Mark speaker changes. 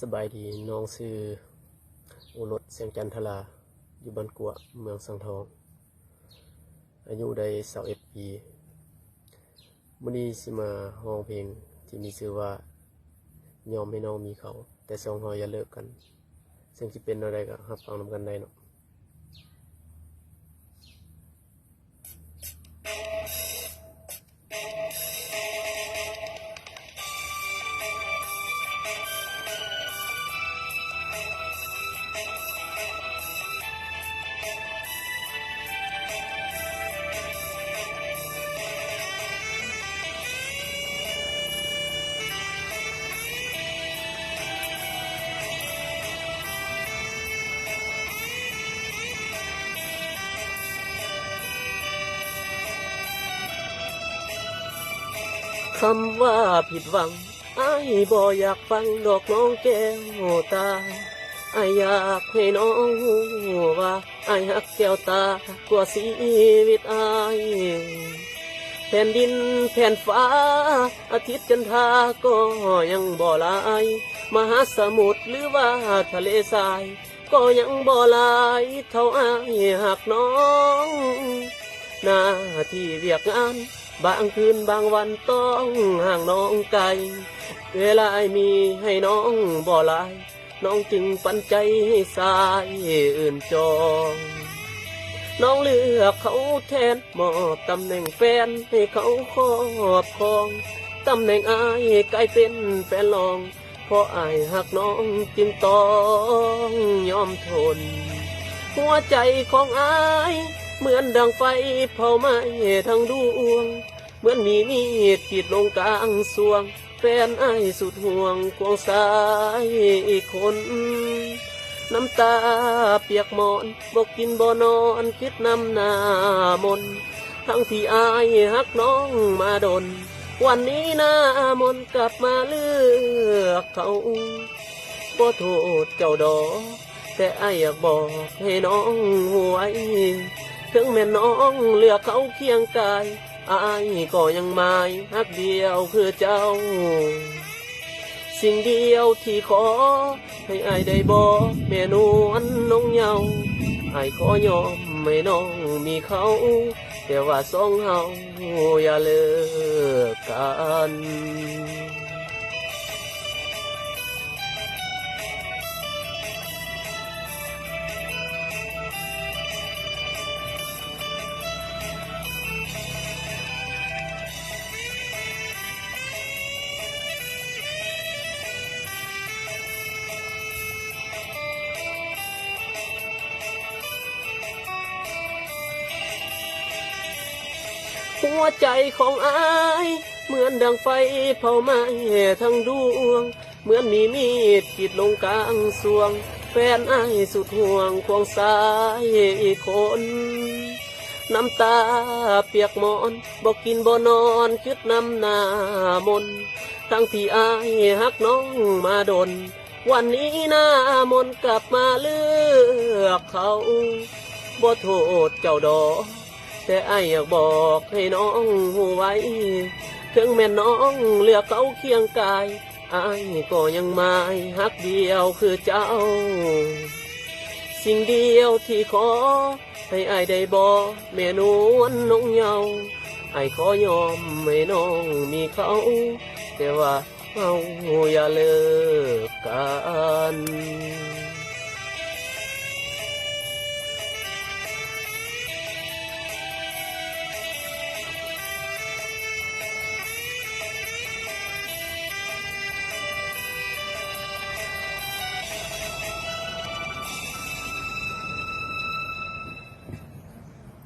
Speaker 1: สบายดีน้องซื้อโอรสเสียงจันทราอยู่บ้านกัวเมืองสังทอง อายุได้สาวเอ็ดปีมื่อนี้สิมาห้องเพลงที่มีชื่อว่ายอมให้น้องมีเขา แต่สองเฮาอย่าเลิกกัน ซึ่งที่เป็นอะไรก็รับฟังนำกันได้เนาะ คำว่าผิดหวังไอ้บ่อยากฟังดอกน้องแก้วตาไออยากให้น้องว่าไอ้ายหักแก้วตากว่าชีวิตไอแผ่นดินแผ่นฟ้า อาทิตย์จันทราก็ยังบ่ลาย มหาสมุทรหรือว่าทะเลทราย ก็ยังบ่ลาย เท่าไอ้หักน้อง หน้าที่เรียกงานบางคืนบางวันต้องห่างน้องไกล เวลามีให้น้องบ่หลาย น้องจึงปันใจให้สายอื่นจอง น้องเลือกเขาแทนมอบตำแหน่งแฟนให้เขาครอบครอง ตำแหน่งอายกลายเป็นแฟนรอง เพราะอายหักน้องจึงต้องยอมทน หัวใจของอาย เหมือนดังไฟเผาไหม้ทั้งดวง เหมือนมีมีดขีดลงกลางสวง แฟนไอายสุดห่วงควงสายคน น้ำตาเปียกหมอนบอกกินบ่นอนคิดน้ำหน้ามน ทั้งที่อายหักน้องมาดน วันนี้หน้ามนกลับมาเลือกเขาบ่โทษเจ้าดอกแต่ไอายอยากบอกให้น้องหวย ถึงแม่น้องเลือกเขาเคียงกายอายก็ยังหมายฮักเดียวคือเจ้า สิ่งเดียวที่ขอ ให้อายได้บอกแม่นวลน้องเยาอายขอยอมไม่น้องมีเขา แต่ว่าสองเฮาอย่าเลิกกัน หัวใจของอาย เหมือนดังไฟเผาไหม้ทั้งดวง เหมือนมีมีดขีดลงกลางสวง แฟนอายสุดห่วงควงสายอีกคนน้ำตาเปียกหมอนบอกกินบ่นอนคิดน้ำหน้ามน ทั้งที่อายหักน้องมาดน วันนี้หน้ามนกลับมาเลือกเขาบ่โทษเจ้าดอก แต่ไอ้อยากบอกให้น้องหูไว้ ถึงแม่น้องเลือกเขาเคียงกายไอ้ก็ยังหมายฮักเดียวคือเจ้า สิ่งเดียวที่ขอ ให้ไอ้ได้บอกแม่นวลน้องเยาว์ไอ้ขอยอมให้น้องมีเขา แต่ว่าเอาอย่าเลิกกัน